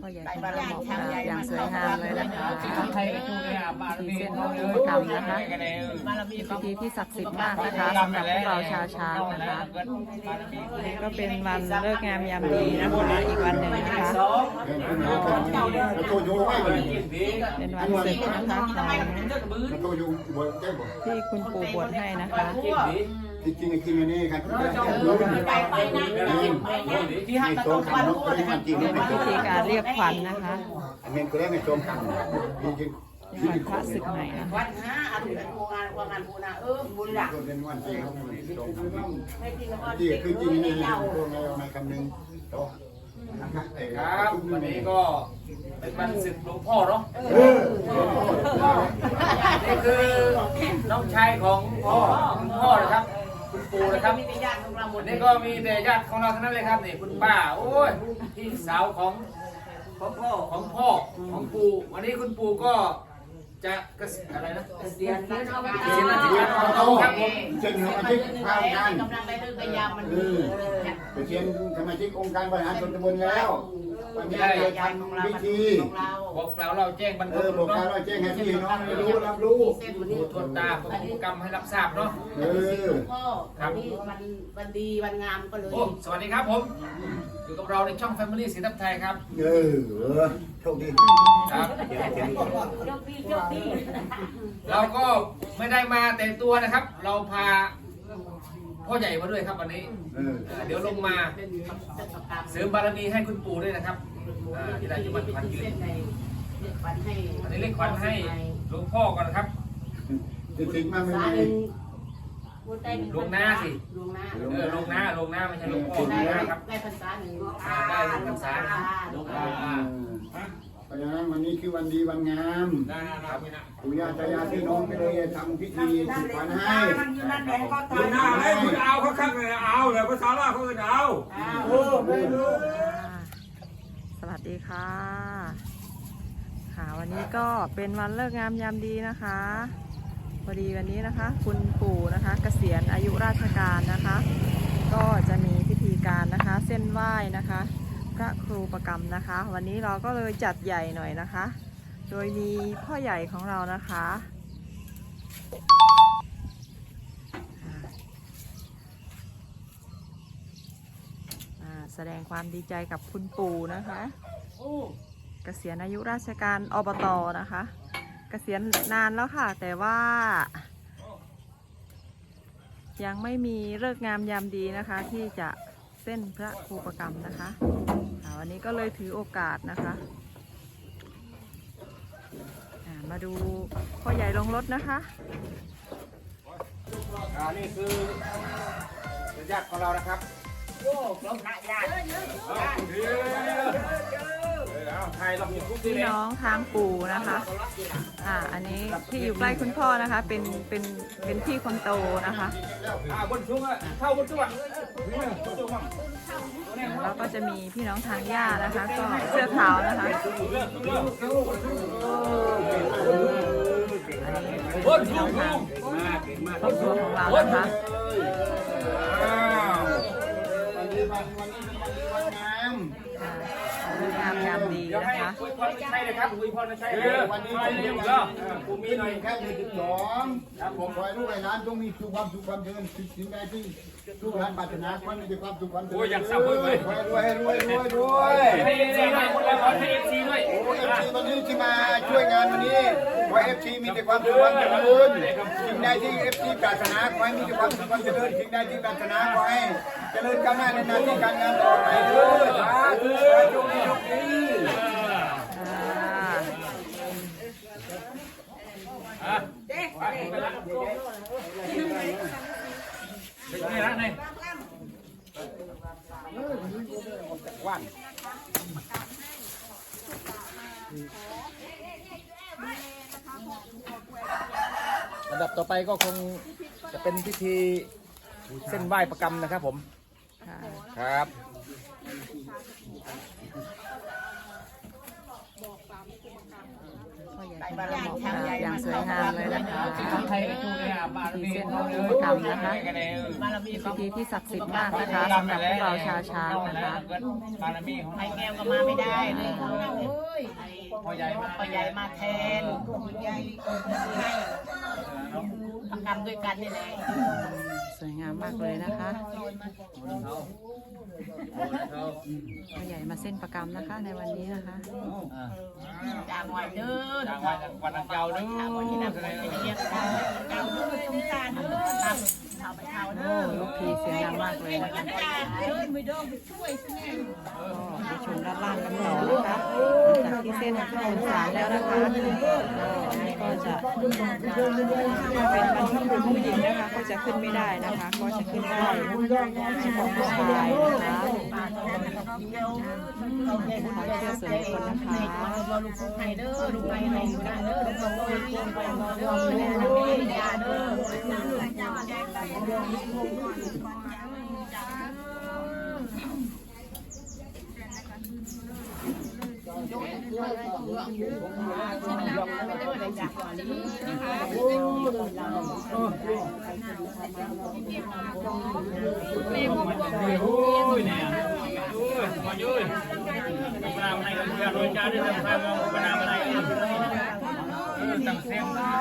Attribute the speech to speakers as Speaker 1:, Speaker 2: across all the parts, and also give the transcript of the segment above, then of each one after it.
Speaker 1: พ่อใหญ่ของเราบอกมาอย่างสวยงามเลยนะคะ
Speaker 2: ใครก็ดูเนี่ยบารมี
Speaker 1: เส้น
Speaker 2: เขา
Speaker 1: พ
Speaker 2: เล
Speaker 1: ระ
Speaker 2: ย
Speaker 1: กรรมนะคะ
Speaker 2: บารมี
Speaker 1: เป็นพิธีที่ศักดิ์สิทธิ์มากนะคะสำหรับพวกเราชาวช้างนะคะก็เป็นวันเลิกงามยามดีนะคะอีกวันหนึ่งนะคะ
Speaker 3: โตโยไว้เลย
Speaker 1: เป็นวันศึกนะคะของ
Speaker 3: โตโยบนแก้บ่
Speaker 1: ที่คุณปู่บวชให้นะคะ
Speaker 3: ที่จริงจริงอันนี้กัน
Speaker 4: ไปไปนะไปนะ
Speaker 3: ที่ให้ตรงกันเนาะที่มันจริงไม่
Speaker 1: เป็น
Speaker 3: ตร
Speaker 1: พิ
Speaker 3: ง
Speaker 1: ธีการเรียกขวัญนะคะ
Speaker 3: อันนี้ก็ได้ไม่ตรงกันจริง
Speaker 1: ในวันพระศึกใหม่นะคะ
Speaker 4: วันห้าอาทิตย์โรงงานโรงงานบูนาเออบุญหลัก
Speaker 3: ก็เป็นวันจริงเขาไม่ตรงกัน
Speaker 4: ไม่จริงแล้วก็
Speaker 3: ที่
Speaker 4: เด็ก
Speaker 3: คือจริง
Speaker 4: ไม่
Speaker 3: นี่
Speaker 4: ได้เจ้า
Speaker 3: ตรงในในคำนึงโต
Speaker 2: ครับวันนี้ก็เป็นวันศึกหลวงพ่อเนาะ
Speaker 3: เออ
Speaker 2: นี่คือน้องชายของพ่อคุณพ่อนะครับ คุณปู่นะครับ
Speaker 4: มีญาติของเราหม
Speaker 2: วั
Speaker 4: ด
Speaker 2: นนี้ก็มีแต่ญาติของเราทั้งนั้นเลยครับนี่คุณป้าโอ้ยพี่สาวของของพ่อของพ่อของปู่วันนี้คุณปู่ก็จะกระอะไรนะ
Speaker 4: เสียนนะเอาไป
Speaker 2: เสียราชการของเขาครับผม
Speaker 3: เช่นอาทิตย์ข้าวงาน
Speaker 4: กำลังไปเรื่องพยายามมัน
Speaker 3: เออไปเชียนสมาชิกองค์การบริหารส่วนตำบลแล้ว วันนี้เราทำพิธี
Speaker 4: ของเรา
Speaker 2: บอกกล่าวเราแจ้งบรร
Speaker 3: เอ
Speaker 2: พ
Speaker 3: อ
Speaker 2: บุ
Speaker 3: บ
Speaker 2: รุ
Speaker 3: อก
Speaker 2: ษ
Speaker 3: การ
Speaker 2: เนาะ
Speaker 3: เราแจ้งให้พี่น้องได้รู้รับรู้
Speaker 4: เส้นวันนี้
Speaker 2: ผู้ทวดตาผู้กรรมให้รับทราบเนาะ
Speaker 3: เออ
Speaker 4: พ่อวันนี้วันวันดีวันงามก็เลย
Speaker 2: โอ้สวัสดีครับผมอยู่กับเราในช่อง Family สีทับไทยครับ
Speaker 3: เออเออโชคดี
Speaker 2: ครับ
Speaker 3: เดี๋ยวเดี๋ยว
Speaker 4: โชคดีโชคดี
Speaker 2: เราก็ไม่ได้มาแต่ตัวนะครับ เราพา พ่อใหญ่มาด้วยครับวันนี้
Speaker 3: เออ
Speaker 2: เอ่อเดี๋ยวลงมา
Speaker 4: เป็นเป็นประกาศ
Speaker 2: เสริมบารมีให้คุณปู่ด้วยนะครับอ่าที่ได้จะมาพันยืน
Speaker 4: เส้นในเรียกขวัญให้
Speaker 2: อันนี้เรียกขวัญให้หลวงพ่อก่อนนะครับ
Speaker 3: จริงๆมันไม่
Speaker 4: สาห
Speaker 3: มี
Speaker 4: นึ่งบุญได้หนึ่ง
Speaker 2: ลงหน้าสิ
Speaker 4: ลงหน้า
Speaker 2: เออลงหน้าลงหน้าไม่ใช่หลวงพ่อลงห
Speaker 4: ได้
Speaker 2: น้าครับ
Speaker 4: ได้พรรษาหนึ่ง
Speaker 2: อ่าได้หนึ่งพรรษา
Speaker 4: ลงห
Speaker 2: อ่า
Speaker 4: น้า
Speaker 2: อ่า
Speaker 3: เพราะฉะนั้นวันนี้คือวันดีวันงาม
Speaker 2: ได้นะครับพี่นะ
Speaker 3: ปู่ย่าตายายพี่น้องก็เลยทำพิธีสุขวัญให้
Speaker 5: อยู่หน้าเลยคุณเอาเขาข้างเลยเอาเลยภาษาลาวเขาเอิ้นเอา
Speaker 1: สวัสดีค่ะ ค่ะวันนี้ก็เป็นวันเลิกงามยามดีนะคะพอดีวันนี้นะคะ คุณปู่นะคะเกษียณอายุราชการนะคะ ก็จะมีพิธีการนะคะ เส้นไหว้นะคะ พระครูประกรรมนะคะ วันนี้เราก็เลยจัดใหญ่หน่อยนะคะ โดยมีพ่อใหญ่ของเรานะคะ แสดงความดีใจกับคุณปู่นะคะเกษียณอายุราชการอบตนะคะเกษียณนานแล้วค่ะ แต่ว่า ยังไม่มีเลิกงามยามดีนะคะที่จะ ส้นพระครูประกรรมนะคะอ่าวันนี้ก็เลยถือโอกาสนะคะอ่ามาดูพ่อใหญ่ลงรถนะคะ
Speaker 2: อ่านี่คือเป็นญาติของเรานะครับ
Speaker 4: โอ้ครบหน้าญาติ
Speaker 2: เอาไทยเรามีคุกที่
Speaker 1: พี่
Speaker 2: เล็ก
Speaker 1: น้องทางปู่นะคะ อ่า อันนี้ที่อยู่ใกล้คุณพ่อนะคะ เป็น เป็น เป็นพี่คนโตนะคะ
Speaker 2: อ่าบนช่วงอะเข้าบนช่วงบนช่วงมั่ง
Speaker 1: แล้วก็จะมีพี่น้องทางย่านะคะ ก็เสื้อขาวนะคะ อันนี้เป็น
Speaker 2: บน
Speaker 1: พี่
Speaker 2: ช่
Speaker 1: น้
Speaker 2: ว
Speaker 1: องง
Speaker 2: ม
Speaker 1: ทาง
Speaker 2: เก่งมาก
Speaker 1: ครอบครัวของเรานะคะา
Speaker 3: ม
Speaker 1: ยามดี
Speaker 2: เดี๋ยว
Speaker 1: นะ
Speaker 2: ให้
Speaker 1: คะ
Speaker 2: อวยพรไม่ใช่เลยครับอวยพรไม่ใช่เลย
Speaker 3: วันนี้
Speaker 2: ให้
Speaker 3: เป็น
Speaker 2: เรียบ
Speaker 3: วัน
Speaker 2: ร้อย
Speaker 3: ผมมีหน่อยแค่ยี่สิบสองครับผมขอให้ลูกให้หลานจงมีสุขความสุขความเจริญสิ่งใดที่ลูกหลานปรารถนาขอให้มีแต่ความสุขความเจริญ
Speaker 2: โอ้ยอยากสับเว้ยเว้ย
Speaker 3: รวยรวยรวยรวยรวย
Speaker 2: ให้เอฟซีด้วยอวยพรให้เอฟซีด้วย
Speaker 3: โอ้เอฟซีวันนี้ที่มาช่วยงานวันนี้ขอเอฟซีมีแต่ความสุขความเจริญสิ่งใดที่เอฟซีปรารถนาขอให้มีแต่ความสุขความเจริญสิ่งใดที่ปรารถนาขอให้ เจริญก้าวหน้าในหน้าที่การงานต่อไปเถิดสาธุโชคดีโชคดี
Speaker 1: อ่า
Speaker 2: นี่ละนี่ลำดับต่อไปก็คงจะเป็นพิธีเส้นไหว้ประกรรมนะครับผม
Speaker 1: ค
Speaker 2: รับ
Speaker 1: อใหญ่
Speaker 4: บารมี
Speaker 1: อ่าอย่างสวยงามเลยนะคะ
Speaker 2: ไทยก็ดูเลยอะบารมี
Speaker 1: ที่เส้นของพิธีกรรมนะคะ
Speaker 4: มี
Speaker 1: พิธีที่ศักดิ์สิทธิ์มากนะคะสำหรับพวกเราชาวช้างนะคะ
Speaker 2: บารมีของ
Speaker 4: ไอแก้วก็มาไม่ได้เลย
Speaker 2: พ่อใหญ่มา
Speaker 4: พ่อใหญ่มาแทนใหญ่ให้ประกรรมด้วยกันนี่แหละ
Speaker 1: สวยงามมากเลยนะคะ พ่อใหญ่มาเส้นประกรรมนะคะ ในวันนี้นะคะ
Speaker 4: จางวันเด้อ
Speaker 2: จางวันวันนักเจ้าด้
Speaker 4: ทางวันที่นำไปเรียกกันเก่าเด้อสงสารเด้อ ทำเท่าไปเท่าเด้
Speaker 1: ลูกพีเสียงดังมากเลยนะคะ
Speaker 4: เด้อไม่ต้องไปช่วยสิ
Speaker 1: ก็ชมด้านล่างกันต่อนะคะหลังจากที่เส้นองศาแล้วนะคะก็นี่ก็จะเป็นบรรพบุรุษผู้หญิงนะคะ ก็จะขึ้นไม่ได้นะคะ ก็จะขึ้นได้เฉพาะผู้ชายนะคะความเชื่อส่วนบุคคลนะคะ
Speaker 4: ลู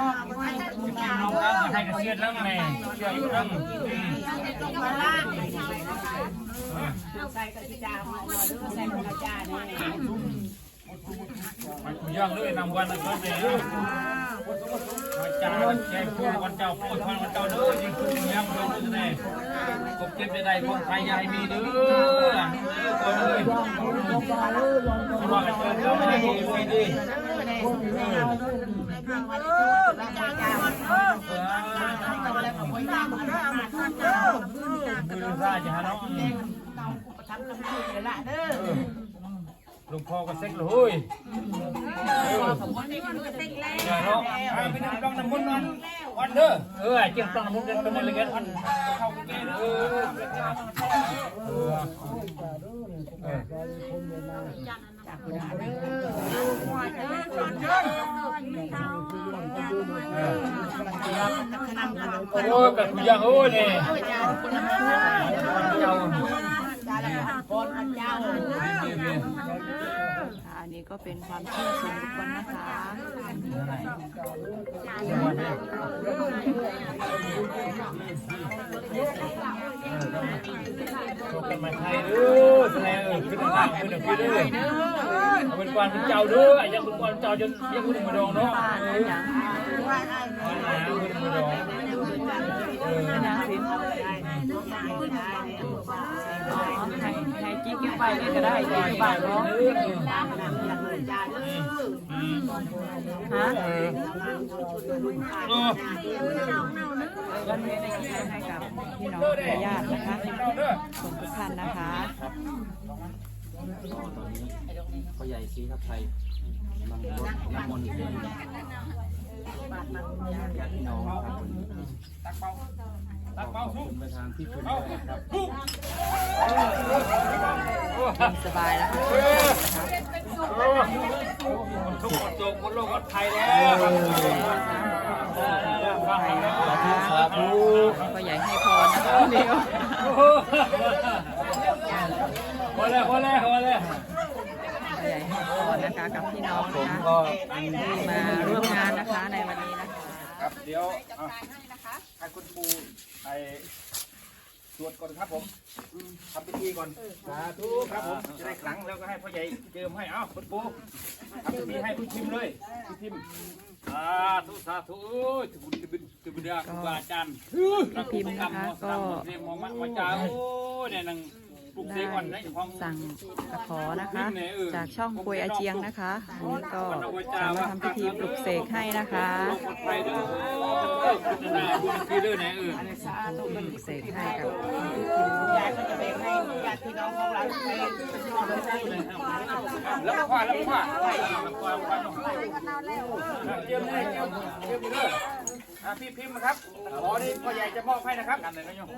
Speaker 4: ก ไข่เด้อลูกไข่ให้ลูกได้เด้อลูกโอ้ยเลี้ยงไปเด้อแม่แม่ยาเด้อ
Speaker 2: โอ้ยเนี่ยโอ้ยพอยืนปนามให้กันเพื่อนโดยจาได้ทำใครมองปนามอะไรกันเออตั้งเส้นกินน้องครับให้กันเสียแล้วไงเชื่ออยู่ตั้ง
Speaker 4: ใส่กระจาหอมเด้อใส่กระจาเนี่ย
Speaker 2: มันย่างเลยนำวันนั้นก็เนี่ยวันจ้าแจ้งคุณวันเจ้าโปรดพันวันเจ้าเด้อยิงคุณย่างเดินด้วยเนี่ยกบเก็บได้พวกไทยยายมีเด้อตัวเลยสำหรับเชิญเราไม่ได้ดีไม่ดี ลุงพ่อก็เซ็กเลยเนาะไปนั่งต้องน้ำมันวันวันเด้อเออเจียงต้องน้ำมันกันเป็นอะไรกันวันเข้าเกณฑ์เออเออ โอ้กับคุณยังโอ้เนี่ยเจ้า
Speaker 1: อัน นี้ก็เป็นความเชื่อส่วนบุคคลนะคะ
Speaker 2: เป็นมาไทยเด้อแสดงเออขึ้นต่างขึ้นขึ้นเด้อเป็นกวนเป็นเจ้าเด้อยังเป็นกวนเจ้าจนยังคุณมาดองเนาะ
Speaker 1: บ้านนะอย่าง
Speaker 2: คุณมาดองเออ
Speaker 1: เป็นอย่างสินอ๋อให้กิ๊กกิ๊กไปนี่ก็ได้กิ๊กไปเนาะ ฮะวันนี้ได้กิ๊กให้กับพี่น้องญาตินะคะทุกท่านนะคะ
Speaker 6: พ่อใหญ่ซีครับไทยกำลังรดน้ำมนต์ให้ญาติพี่น้องครับ
Speaker 2: ตักเป้าสุก
Speaker 6: ไปทางที่คุณครับ
Speaker 1: สบายนะคะ
Speaker 2: ทุกคน โจกคนโลกคนไทยแล้วครับ
Speaker 1: ไปนะคะ
Speaker 6: สาธุ
Speaker 1: ก็ใหญ่ให้พรนะคะเดียว
Speaker 2: พอแล้วพอแล้วพอแล้ว
Speaker 1: ก็ใหญ่ให้พรนะคะกับพี่น้อง
Speaker 6: ผม
Speaker 1: นะคะ
Speaker 6: ก็
Speaker 1: ที่มาร่วมงานนะคะในวันนี้นะคะ
Speaker 2: ครับเดี๋ยวให้คุณปูไอ ตรวจก่อนครับผมทำพิธีก่อนสาธุครับผมจะได้ขลังแล้วก็ให้พ่อใหญ่เจิมให้เอ้าคุณปูทำพิธีให้คุณพิมพ์เลยคุณพิมพ์สาธุสาธุถึงบุญถึงบุญถึงบุญครูบาอาจารย์
Speaker 1: พี่พิมพ์นะคะก็
Speaker 2: เรียกมองมาว่าจ้าโอ้เนี่ยนางปลุกเสกวัน ได้ของ
Speaker 1: สั่งตะขอนะคะ จากช่องคุยอาเจียงนะคะวันนี้ก็จะมาทำพิธีปลุกเสกให้นะคะ
Speaker 2: คนไทยเด้อคุณนาบุญคือเด้อเนี่ยเออ
Speaker 1: ปลุกเสกให้กับ
Speaker 4: ยายก็จะแบ่งให้ญาติพี่น้องของเราไป
Speaker 2: แล้วก็ว่าแล้วก็ว่าแล้วก็ว่าเตรียมเลยเตรียมเตรียมเด้อ อะพี่พิมพ์นะครับขอนี่พ่อใหญ่จะมอบให้นะครับกันเลยนะโยม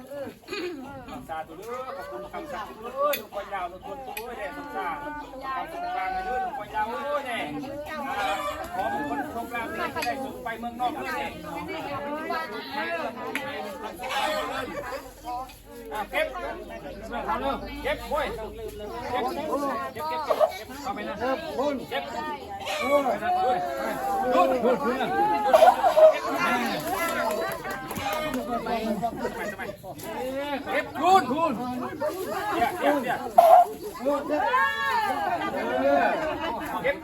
Speaker 2: สาธุเด้อขอบคุณคำสั่งเด้อทุกคนยาวทุกคนตัวเด้อสงสารขอบคุณกลางเลยเด้อทุกคนยาวเด้อเนี่ยขอเป็นคนโชคลาภไปเมืองนอกเลยนี่อ่ เก็บเอาเร็วเก็บห้ยเก็บเก็บเก็บเข้าไปนะเก็บเก็บดูดดูดดูดเก็บดูดดูดเนี่ยเนี่ยเนี่ยเก็บ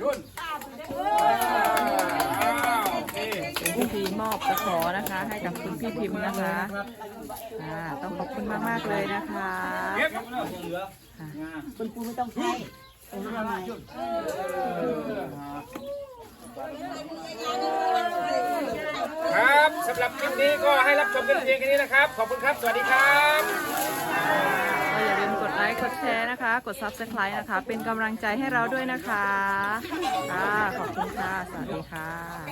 Speaker 2: ดูดโอเค
Speaker 1: เป็นพิธีมอบตะ ขอนะคะ ให้กับคุณพี่พิมพ์นะคะอ่าต้องขอบคุณมากๆเลยนะคะ
Speaker 2: เก็บ
Speaker 4: คุณปูไม่ต้องใช้
Speaker 2: ครับสำหรับคลิปนี้ก็ให้รับชมกันเพียงแค่นี้นะครับ ขอบคุณครับ สวัสดีครับ
Speaker 1: ก็อย่าลืมกดไลค์ กดแชร์นะคะ กด Subscribe นะคะ เป็นกำลังใจให้เราด้วยนะคะค่ะขอบคุณค่ะ สวัสดีค่ะ